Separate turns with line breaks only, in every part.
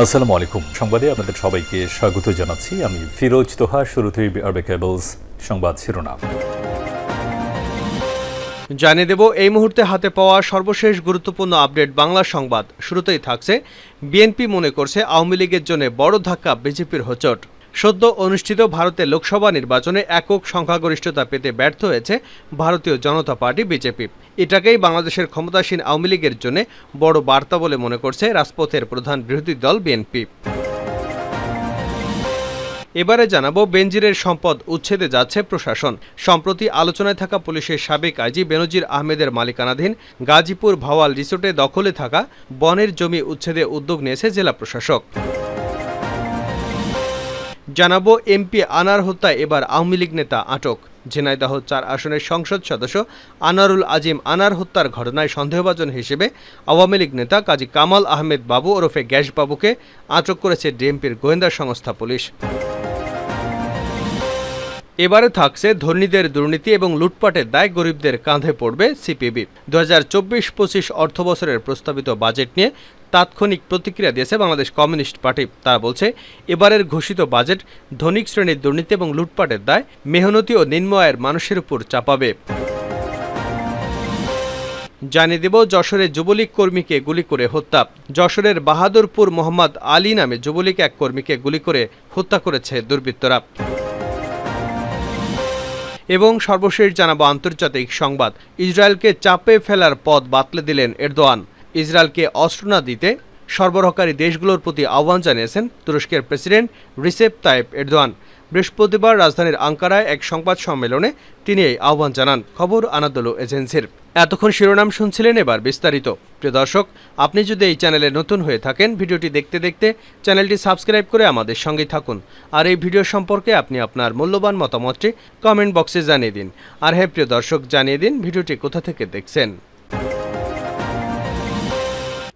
আসসালামু আলাইকুম। সংবাদে আপনাদের সবাইকে স্বাগত জানাচ্ছি। আমি ফিরোজ তোহা, শুরুতেই আরবে কেবলস সংবাদ শিরোনাম।
জানিয়ে দেব, এই মুহূর্তে হাতে পাওয়া সর্বশেষ গুরুত্বপূর্ণ আপডেট বাংলা সংবাদ। শুরুতেই থাকছে, বিএনপি মনে করছে আওয়ামী লীগের জন্য বড় ধাক্কা বিজেপির হোচট। সদ্য অনুষ্ঠিত ভারতের লোকসভা নির্বাচনে একক সংখ্যাগরিষ্ঠতা পেতে ব্যর্থ হয়েছে ভারতীয় জনতা পার্টি বিজেপি। এটাকেই বাংলাদেশের ক্ষমতাসীন আওয়ামী লীগের জন্য বড় বার্তা বলে মনে করছে রাজপথের প্রধান বিরোধী দল বিএনপি। এবারে জানাব বেনজিরের সম্পদ উচ্ছেদে যাচ্ছে প্রশাসন। সম্প্রতি আলোচনায় থাকা পুলিশের সাবেক আইজি বেনজির আহমেদের মালিকানাধীন গাজীপুর ভাওয়াল রিসোর্টে দখলে থাকা বনের জমি উচ্ছেদে উদ্যোগ নিয়েছে জেলা প্রশাসক। জানাব এমপি আনার হত্যায় এবার আওয়ামী লীগ নেতা আটক। ঝিনাইদহ চার আসনের সংসদ সদস্য আনারুল আজিম আনার হত্যার ঘটনায় সন্দেহভাজন হিসেবে আওয়ামী লীগ নেতা কাজী কামাল আহমেদ বাবু ওরফে গ্যাস বাবুকে আটক করেছে ডিএমপির গোয়েন্দা সংস্থা পুলিশ। এবারে থাকছে ধনীদের দুর্নীতি এবং লুটপাটের দায় গরিবদের কাঁধে পড়বে সিপিবি। দু হাজার চব্বিশ পঁচিশ অর্থবছরের প্রস্তাবিত বাজেট নিয়ে তাৎক্ষণিক প্রতিক্রিয়া দিয়েছে বাংলাদেশ কমিউনিস্ট পার্টি। তারা বলছে, এবারের ঘোষিত বাজেট ধনিক শ্রেণির দুর্নীতি এবং লুটপাটের দায় মেহনতি ও নিম্ন আয়ের মানুষের উপর চাপাবে। জানিয়ে দেব, যশোরে যুবলীগ কর্মীকে গুলি করে হত্যা। যশোরের বাহাদুরপুর মোহাম্মদ আলী নামে যুবলীগ এক কর্মীকে গুলি করে হত্যা করেছে দুর্বৃত্তরা। এবং সর্বশেষ জানাব আন্তর্জাতিক সংবাদ। ইসরায়েলকে চাপে ফেলার পথ বাতলে দিলেন এরদোয়ান। ইসরায়েলকে অস্ত্র না দিতে সরবরাহকারী দেশগুলোর প্রতি আহ্বান জানিয়েছেন তুরস্কের প্রেসিডেন্ট রিসেপ তাইপ এরদোয়ান। বৃহস্পতিবার রাজধানীর আঙ্কারায় এক সংবাদ সম্মেলনে তিনি এই আহ্বান জানান। খবর আনাদোলো এজেন্সির। এতক্ষণ শিরোনাম শুনছিলেন এবার বিস্তারিত। প্রিয় দর্শক, আপনি যদি এই চ্যানেলে নতুন হয়ে থাকেন, ভিডিওটি দেখতে দেখতে চ্যানেলটি সাবস্ক্রাইব করে আমাদের সঙ্গে থাকুন। আর এই ভিডিও সম্পর্কে আপনি আপনার মূল্যবান মতামতটি কমেন্ট বক্সে জানিয়ে দিন। আর হ্যাঁ প্রিয় দর্শক, জানিয়ে দিন ভিডিওটি কোথা থেকে দেখছেন।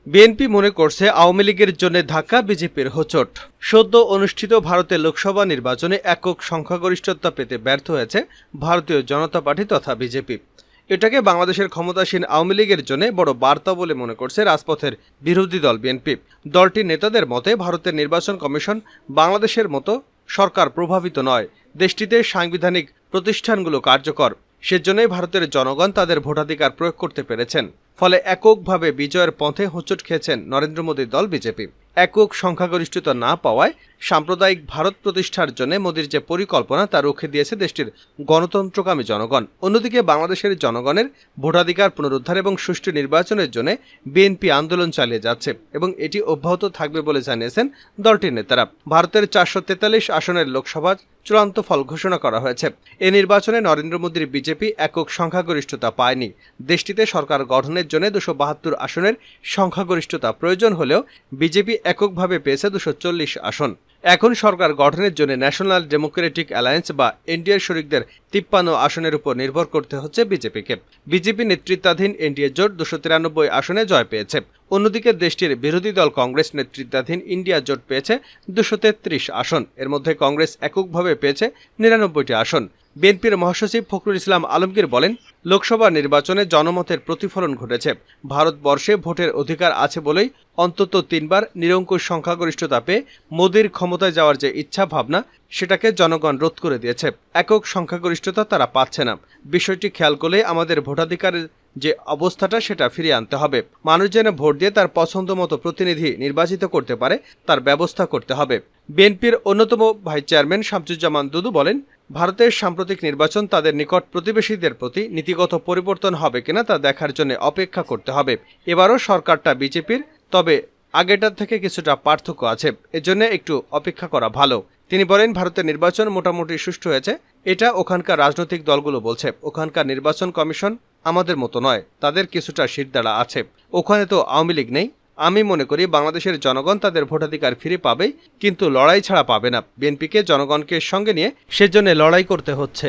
বিএনপি মনে করছে আওয়ামী লীগের জন্য ধাক্কা বিজেপির হোচট। সদ্য অনুষ্ঠিত ভারতের লোকসভা নির্বাচনে একক সংখ্যাগরিষ্ঠতা পেতে ব্যর্থ হয়েছে ভারতীয় জনতা পার্টি তথা বিজেপি। এটাকে বাংলাদেশের ক্ষমতাসীন আওয়ামী লীগের জন্য বড় বার্তা বলে মনে করছে রাজপথের বিরোধী দল বিএনপি। দলটির নেতাদের মতে, ভারতের নির্বাচন কমিশন বাংলাদেশের মতো সরকার প্রভাবিত নয়। দেশটিতে সাংবিধানিক প্রতিষ্ঠানগুলো কার্যকর। সেজন্যই ভারতের জনগণ তাদের ভোটাধিকার প্রয়োগ করতে পেরেছেন। ফলে এককভাবে বিজয়ের পথে হোঁচট খেয়েছেন নরেন্দ্র মোদীর দল বিজেপি। একক সংখ্যাগরিষ্ঠতা না পাওয়ায় সাম্প্রদায়িক ভারত প্রতিষ্ঠার জন্য মোদীর যে পরিকল্পনা, তা রুখে দিয়েছে দেশটির গণতন্ত্রকামী জনগণ। অন্যদিকে বাংলাদেশের জনগণের ভোটাধিকার পুনরুদ্ধার এবং সুষ্ঠু নির্বাচনের জন্য বিএনপি আন্দোলন চালিয়ে যাচ্ছে এবং এটি অব্যাহত থাকবে বলে জানিয়েছেন দলটির নেতারা। ভারতের চারশো তেতাল্লিশ আসনের লোকসভা চূড়ান্ত ফল ঘোষণা করা হয়েছে। এ নির্বাচনে নরেন্দ্র মোদীর বিজেপি একক সংখ্যাগরিষ্ঠতা পায়নি। দেশটিতে সরকার গঠনের জন্য দুশো বাহাত্তর আসনের সংখ্যাগরিষ্ঠতা প্রয়োজন হলেও বিজেপি এককভাবে পেয়েছে দুশো চল্লিশ আসন। এখন সরকার গঠনের জন্য ন্যাশনাল ডেমোক্রেটিক অ্যালায়েন্স বা এনডিএর শরিকদের তিপ্পান্ন আসনের উপর নির্ভর করতে হচ্ছে বিজেপিকে। বিজেপি নেতৃত্বাধীন এনডিএ জোট দুশো তিরানব্বই আসনে জয় পেয়েছে। অন্যদিকে দেশটির বিরোধী দল কংগ্রেস নেতৃত্বাধীন ইন্ডিয়া জোট পেয়েছে দুশো তেত্রিশ আসন। এর মধ্যে কংগ্রেস এককভাবে পেয়েছে নিরানব্বইটি আসন। বিএনপির মহাসচিব ফখরুল ইসলাম আলমগীর বলেন লোকসভা নির্বাচনে জনমতের প্রতিফলন ঘটেছে। ভারতবর্ষে ভোটের অধিকার আছে বলেই অন্তত তিনবার নিরঙ্কুশ সংখ্যাগরিষ্ঠতা পেয়ে মোদীর ক্ষমতায় যাওয়ার যে ইচ্ছা ভাবনা, সেটাকে জনগণ রোধ করে দিয়েছে। একক সংখ্যাগরিষ্ঠতা তারা পাচ্ছে না। বিষয়টি খেয়াল করলে আমাদের ভোটাধিকারের যে অবস্থাটা, সেটা ফিরিয়ে আনতে হবে। মানুষ যেন ভোট দিয়ে তার পছন্দ মতো প্রতিনিধি নির্বাচিত করতে পারে, তার ব্যবস্থা করতে হবে। বিএনপির অন্যতম ভাইস চেয়ারম্যান শামসুজ্জামান দুদু বলেন ভারতের সাম্প্রতিক নির্বাচন তাদের নিকট প্রতিবেশীদের প্রতি নীতিগত পরিবর্তন হবে কিনা তা দেখার জন্য অপেক্ষা করতে হবে। এবারও সরকারটা বিজেপির, তবে আগেটার থেকে কিছুটা পার্থক্য আছে। এজন্য একটু অপেক্ষা করা ভালো। তিনি বলেন, ভারতের নির্বাচন মোটামুটি সুষ্ঠু হয়েছে। এটা ওখানকার রাজনৈতিক দলগুলো বলছে। ওখানকার নির্বাচন কমিশন আমাদের মতো নয়। তাদের কিছুটা শিরদাঁড়া আছে। ওখানে তো আওয়ামী লীগ নেই। আমি মনে করি বাংলাদেশের জনগণ তাদের ভোটাধিকার ফিরে পাবে কিন্তু লড়াই ছাড়া পাবে না। বিএনপিকে জনগণকে সঙ্গে নিয়ে সেজন্য লড়াই করতে হচ্ছে।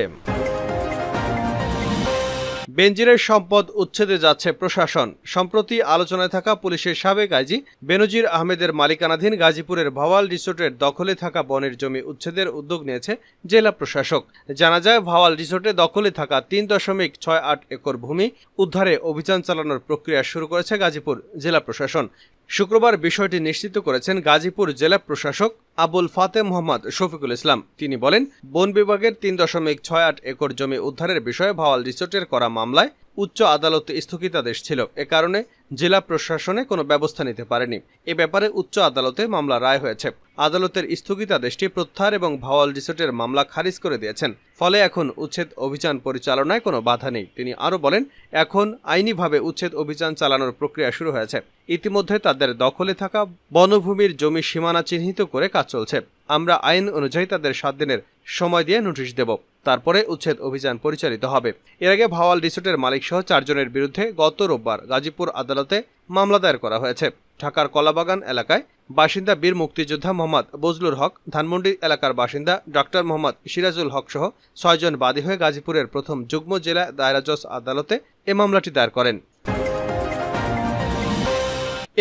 বেনজিরের সম্পদ উচ্ছেদে যাচ্ছে প্রশাসন। সম্প্রতি আলোচনায় থাকা পুলিশের সাবেক আইজি বেনজির আহমেদের মালিকানাধীন গাজীপুরের ভাওয়াল রিসোর্টের দখলে থাকা বনের জমি উচ্ছেদের উদ্যোগ নিয়েছে জেলা প্রশাসক। জানা যায়, ভাওয়াল রিসোর্টে দখলে থাকা তিন দশমিক ছয় আট একর ভূমি উদ্ধারে অভিযান চালানোর প্রক্রিয়া শুরু করেছে গাজীপুর জেলা প্রশাসন। শুক্রবার বিষয়টি নিশ্চিত করেছেন গাজীপুর জেলা প্রশাসক আবুল ফাতে মোহাম্মদ শফিকুল ইসলাম। তিনি বলেন, বন বিভাগের তিন দশমিক ছয় আট একর জমি উদ্ধারের বিষয়ে ভাওয়াল রিসোর্টের করা মামলায় উচ্চ আদালতে স্থগিতাদেশ ছিল। এ কারণে জেলা প্রশাসনে কোনো ব্যবস্থা নিতে পারেনি। এ ব্যাপারে উচ্চ আদালতে মামলা রায় হয়েছে। আদালতের স্থগিতাদেশটি প্রত্যাহার এবং ভাওয়াল রিসোর্টের মামলা খারিজ করে দিয়েছেন। ফলে এখন উচ্ছেদ অভিযান পরিচালনায় কোনো বাধা নেই। তিনি আরও বলেন, এখন আইনিভাবে উচ্ছেদ অভিযান চালানোর প্রক্রিয়া শুরু হয়েছে। ইতিমধ্যে তাদের দখলে থাকা বনভূমির জমি সীমানা চিহ্নিত করে কাজ চলছে। আমরা আইন অনুযায়ী তাদের সাত দিনের সময় দিয়ে নোটিশ দেব। তারপরে উচ্ছেদ অভিযান পরিচালিত হবে। এর আগে ভাওয়াল রিসোর্টের মালিক সহ চারজনের বিরুদ্ধে গত রোববার গাজীপুর আদালতে মামলা দায়ের করা হয়েছে। ঢাকার কলাবাগান এলাকায় বাসিন্দা বীর মুক্তিযোদ্ধা মোহাম্মদ বজলুর হক, ধানমন্ডি এলাকার বাসিন্দা ডক্টর মোহাম্মদ সিরাজুল হক সহ ছয়জন বাদী হয়ে গাজীপুরের প্রথম যুগ্ম জেলা দায়রা জজ আদালতে এ মামলাটি দায়ের করেন।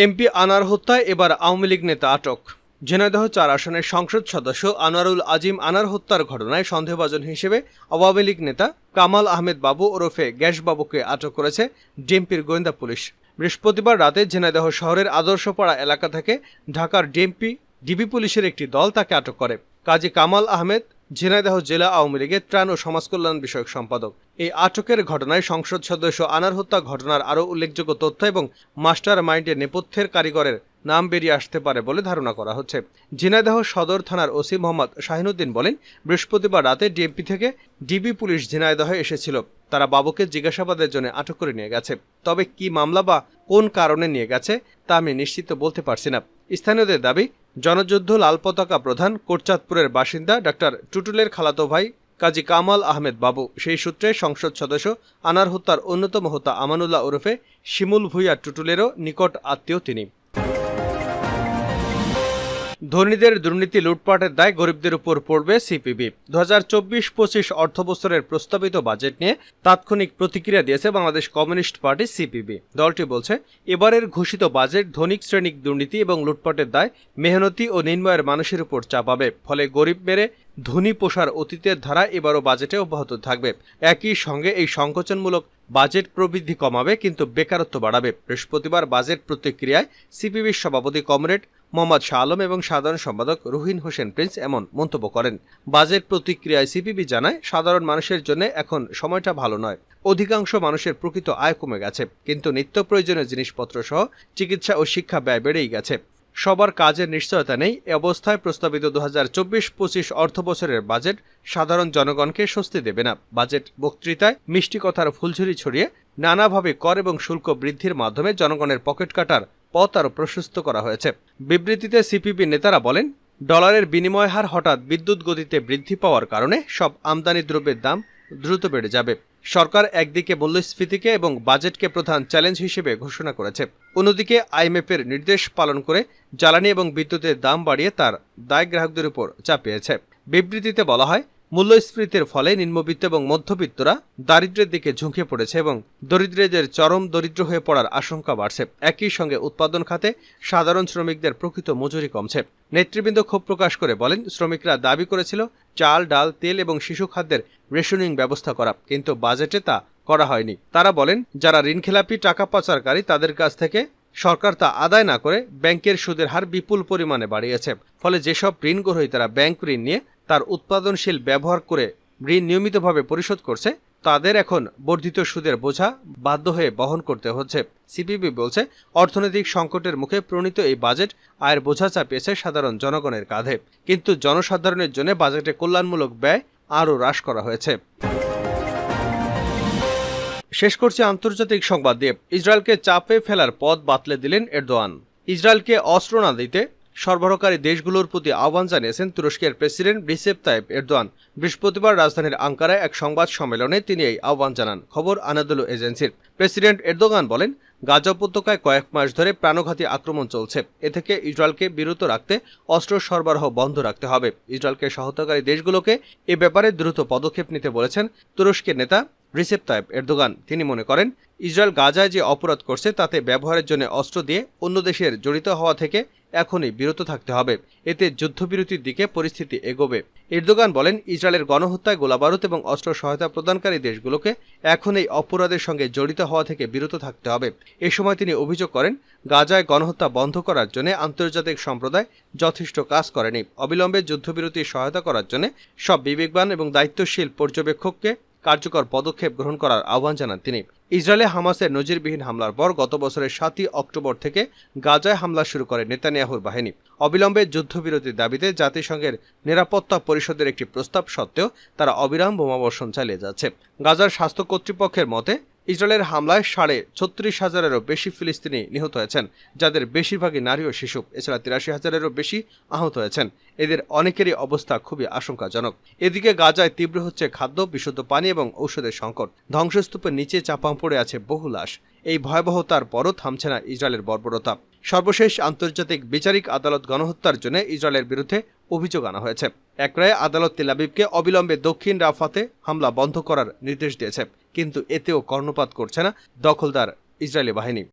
এমপি আনার হত্যায় এবার আওয়ামী লীগ নেতা আটক। ঝিনাইদহ চার আসনের সংসদ সদস্য আনোয়ারুল আজিম আনার হত্যার ঘটনায় সন্দেহভাজন হিসেবে আওয়ামী লীগ নেতা কামাল আহমেদ বাবু ওরফে গ্যাস বাবুকে আটক করেছে ডিএমপির গোয়েন্দা পুলিশ। বৃহস্পতিবার রাতে ঝিনাইদহ শহরের আদর্শপাড়া এলাকা থেকে ঢাকার ডিএমপি, ডিবি পুলিশের একটি দল তাকে আটক করে। কাজী কামাল আহমেদ, ঝিনাইদহ জেলা আওয়ামী লীগের ত্রাণ ও সমাজ কল্যাণ বিষয়ক সম্পাদক। এই আটকের ঘটনায় সংসদ সদস্য আনার হত্যা ঘটনার আরও উল্লেখযোগ্য তথ্য এবং মাস্টার মাইন্ডের নেপথ্যের কারিগরের নাম বেরিয়ে আসতে পারে বলে ধারণা করা হচ্ছে। ঝিনাইদহ সদর থানার ওসি মোহাম্মদ শাহিনুদ্দিন বলেন, বৃহস্পতিবার রাতে ডিএমপি থেকে ডিবি পুলিশ ঝিনাইদহে এসেছিল। তারা বাবুকে জিজ্ঞাসাবাদের জন্য আটক করে নিয়ে গেছে। তবে কি মামলা বা কোন কারণে নিয়ে গেছে, তা আমি নিশ্চিত বলতে পারছি না। স্থানীয়দের দাবি, জনযুদ্ধ লাল পতাকা প্রধান কোটচাঁদপুরের বাসিন্দা ডাক্তার টুটুলের খালাতো ভাই কাজী কামাল আহমেদ বাবু। সেই সূত্রে সংসদ সদস্য আনার হত্যার অন্যতম হোতা আমানুল্লাহ ওরফে শিমুল ভুইয়া টুটুলেরও নিকট আত্মীয় তিনি। ধনীদের দুর্নীতি লুটপাটের দায় গরিবদের উপর পড়বে সিপিবি। দু হাজার চব্বিশ পঁচিশ অর্থবছরের প্রস্তাবিত বাজেট নিয়ে তাৎক্ষণিক প্রতিক্রিয়া দিয়েছে বাংলাদেশ কমিউনিস্ট পার্টি সিপিবি। দলটি বলছে, এবারের ঘোষিত বাজেট ধনিক শ্রেণিক দুর্নীতি এবং লুটপাটের দায় মেহনতি ও নির্ময়ের মানুষের উপর চাপাবে। ফলে গরিব মেরে ধনী পোষার অতীতের ধারা এবারও বাজেটে অব্যাহত থাকবে। একই সঙ্গে এই সংকোচনমূলক বাজেট প্রবৃদ্ধি কমাবে, কিন্তু বেকারত্ব বাড়াবে। বৃহস্পতিবার বাজেট প্রতিক্রিয়ায় সিপিবির সভাপতি কমরেড মোহাম্মদ শাহ আলম এবং সাধারণ সম্পাদক রুহিন হোসেন প্রিন্স এমন মন্তব্য করেন। বাজেট প্রতিক্রিয়ায় সিপিবি জানায়, সাধারণ মানুষের জন্য এখন সময়টা ভালো নয়। অধিকাংশ মানুষের প্রকৃত আয় কমে গেছে, কিন্তু নিত্য প্রয়োজনীয় জিনিসপত্র সহ চিকিৎসা ও শিক্ষা ব্যয় বেড়েই গেছে। সবার কাজের নিশ্চয়তা নেই, এ অবস্থায় প্রস্তাবিত দু হাজার চব্বিশ পঁচিশ অর্থ বছরের বাজেট সাধারণ জনগণকে স্বস্তি দেবে না। বাজেট বক্তৃতায় মিষ্টি কথার ফুলঝুরি ছড়িয়ে নানাভাবে কর এবং শুল্ক বৃদ্ধির মাধ্যমে জনগণের পকেট কাটার পথ আরও প্রশস্ত করা হয়েছে। বিবৃতিতে সিপিপি নেতারা বলেন, ডলারের বিনিময় হার হঠাৎ বিদ্যুৎ গতিতে বৃদ্ধি পাওয়ার কারণে সব আমদানি দ্রব্যের দাম দ্রুত বেড়ে যাবে। সরকার একদিকে মূল্যস্ফীতিকে এবং বাজেটকে প্রধান চ্যালেঞ্জ হিসেবে ঘোষণা করেছে। অন্যদিকে আইএমএফের নির্দেশ পালন করে জ্বালানি এবং বিদ্যুতের দাম বাড়িয়ে তার দায় গ্রাহকদের উপর চাপিয়েছে। বিবৃতিতে বলা হয় মূল্যস্ফীতির ফলে নিম্নবিত্ত এবং মধ্যবিত্তরা দারিদ্র্যের দিকে ঝুঁকে পড়েছে এবং দরিদ্রদের চরম দরিদ্র হয়ে পড়ার আশঙ্কা বাড়ছে। একই সঙ্গে উৎপাদন খাতে সাধারণ শ্রমিকদের প্রকৃত মজুরি কমছে। নেতৃবৃন্দ ক্ষোভ প্রকাশ করে বলেন, শ্রমিকরা দাবি করেছিল চাল, ডাল, তেল এবং শিশু খাদ্যের রেশনিং ব্যবস্থা করা, কিন্তু বাজেটে তা করা হয়নি। তারা বলেন, যারা ঋণখেলাপি টাকা পাচারকারী, তাদের কাছ থেকে সরকার তা আদায় না করে ব্যাংকের সুদের হার বিপুল পরিমাণে বাড়িয়েছে। ফলে যেসব ঋণ গ্রহীতারা ব্যাংক ঋণ নিয়ে তার উৎপাদনশীল ব্যবহার করে ঋণ নিয়মিতভাবে পরিশোধ করছে, তাদের এখন বর্ধিত সুদের বোঝা বাধ্য হয়ে বহন করতে হচ্ছে। সিপিবি বলছে, অর্থনৈতিক সংকটের মুখে প্রণীত এই বাজেট আয়ের বোঝা চাপিয়েছে সাধারণ জনগণের কাঁধে। কিন্তু জনসাধারণের জন্য বাজেটে কল্যাণমূলক ব্যয় আরও হ্রাস করা হয়েছে। শেষ করছে আন্তর্জাতিক সংবাদ দিয়ে। ইসরায়েলকে চাপে ফেলার পথ বাতলে দিলেন এরদোয়ান। ইসরায়েলকে অস্ত্র না দিতে সরবরাহকারী দেশগুলোর প্রতি আহ্বান জানিয়েছেন তুরস্কের প্রেসিডেন্ট রিসেপ তাইপ এরদোয়ান। বৃহস্পতিবার রাজধানীর আঙ্কারায় এক সংবাদ সম্মেলনে তিনি এই আহ্বান জানান। খবর আনাদুলু এজেন্সির। প্রেসিডেন্ট এরদোগান বলেন, গাজা উপত্যকায় কয়েক মাস ধরে প্রাণঘাতী আক্রমণ চলছে। এ থেকে ইসরায়েলকে বিরত রাখতে অস্ত্র সরবরাহ বন্ধ রাখতে হবে। ইসরায়েলকে সহায়তাকারী দেশগুলোকে এ ব্যাপারে দ্রুত পদক্ষেপ নিতে বলেছেন তুরস্কের নেতা রিসেপ তাইপ এরদোগান, তিনি মনে করেন, ইসরায়েল গাজায় যে অপরাধ করছে তাতে ব্যবহারের জন্য অস্ত্র দিয়ে অন্য দেশের জড়িত হওয়া থেকে এখনই বিরত থাকতে হবে। এতে যুদ্ধবিরতির দিকে পরিস্থিতি এগোবে। এরদোগান বলেন, ইসরায়েলের গণহত্যায় গোলাবারুদ এবং অস্ত্র সহায়তা প্রদানকারী দেশগুলোকে এখন এই অপরাধের সঙ্গে জড়িত হওয়া থেকে বিরত থাকতে হবে। এ সময় তিনি অভিযোগ করেন, গাজায় গণহত্যা বন্ধ করার জন্য আন্তর্জাতিক সম্প্রদায় যথেষ্ট কাজ করেনি। অবিলম্বে যুদ্ধবিরতির সহায়তা করার জন্য সব বিবেকবান এবং দায়িত্বশীল পর্যবেক্ষককে কার্যকর পদক্ষেপ গ্রহণ করার আহ্বান জানান তিনি। ইসরায়েলে হামাসের নজিরবিহীন হামলার পর গত বছরের সাতই অক্টোবর থেকে গাজায় হামলা শুরু করে নেতানিয়াহুর বাহিনী। অবিলম্বে যুদ্ধবিরতির দাবিতে জাতিসংঘের নিরাপত্তা পরিষদের একটি প্রস্তাব সত্ত্বেও তারা অবিরাম বোমাবর্ষণ চালিয়ে যাচ্ছে। গাজার স্বাস্থ্য কর্তৃপক্ষের মতে ইসরায়েলের হামলায় সাড়ে ছত্রিশ হাজারেরও বেশি ফিলিস্তিনি নিহত হয়েছেন, যাদের বেশিরভাগই নারী ও শিশু। এছাড়া তিরাশি হাজারেরও বেশি আহত হয়েছেন। এদের অনেকেরই অবস্থা খুবই আশঙ্কাজনক। এদিকে গাজায় তীব্র হচ্ছে খাদ্য, বিশুদ্ধ পানি এবং ঔষধের সংকট। ধ্বংসস্তূপের নিচে চাপা পড়ে আছে বহু লাশ। এই ভয়াবহতার পরও থামছে না ইসরায়েলের বর্বরতা। সর্বশেষ আন্তর্জাতিক বিচারিক আদালত গণহত্যার জন্য ইসরায়েলের বিরুদ্ধে অভিযোগ আনা হয়েছে। এক রায়ে আদালত তেলাবিবকে অবিলম্বে দক্ষিণ রাফাতে হামলা বন্ধ করার নির্দেশ দিয়েছে, কিন্তু এতেও কর্ণপাত করছে না দখলদার ইসরায়েলি বাহিনী।